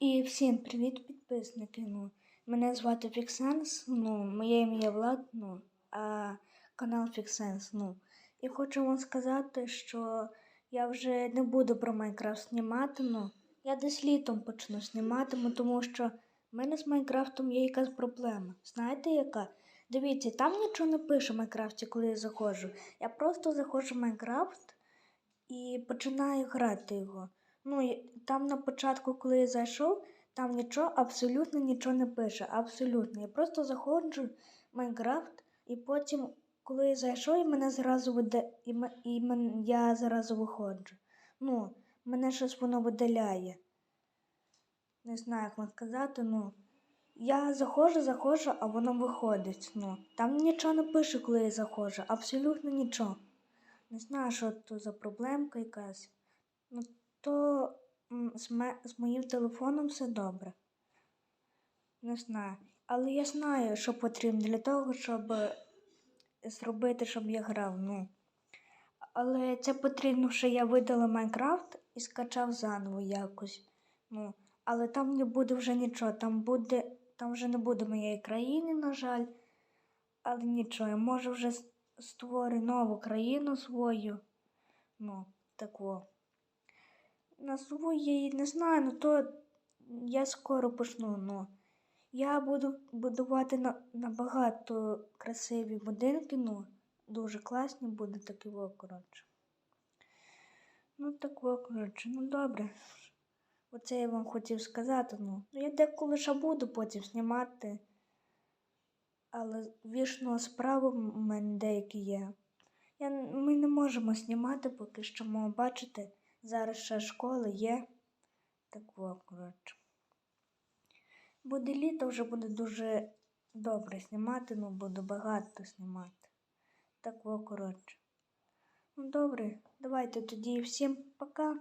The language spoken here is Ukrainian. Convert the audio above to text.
І всім привіт, підписники. Ну, мене звати Фіксенс, ну, моє ім'я Влад, ну, а канал Фіксенс. Ну. І хочу вам сказати, що я вже не буду про Майнкрафт знімати. Ну, я десь літом почну знімати, тому що в мене з Майнкрафтом є якась проблема. Знаєте яка? Дивіться, там нічого не пише в Майнкрафті, коли я заходжу. Я просто заходжу в Майнкрафт і починаю грати його. Ну, там на початку, коли я зайшов, там нічого, абсолютно нічого не пише. Абсолютно. Я просто заходжу в Майнкрафт, і потім, коли я зайшов, і мене зразу вида... і, і мен... я зразу виходжу. Ну, мене щось воно видаляє. Не знаю, як вам сказати, ну. Я заходжу, заходжу, а воно виходить. Ну, там нічого не пише, коли я заходжу. Абсолютно нічого. Не знаю, що то за проблемка якась. Ну, то з, моїм телефоном все добре. Не знаю. Але я знаю, що потрібно для того, щоб е, зробити, щоб я грав. Ну. Але це потрібно, що я видала Майнкрафт і скачав заново якось. Ну, але там не буде вже нічого. Там буде, там вже не буде моєї країни, на жаль. Але нічого, я можу вже с- створити нову країну свою. Ну, таку. Назву я її не знаю, ну то я скоро почну. Ну. Я буду будувати на, набагато красиві будинки, ну, дуже класні буде такі во, коротше. Ну, так во, коротше, ну добре. Оце я вам хотів сказати, ну. Ну, я деколи ще буду потім знімати. Але вічно справи в мене деякі є. Я, ми не можемо знімати поки що, мов бачите, зараз ще школи є. Так коротше. Буде літо, вже буде дуже добре знімати, ну буду багато знімати. Так коротше. Ну добре, давайте тоді всім пока.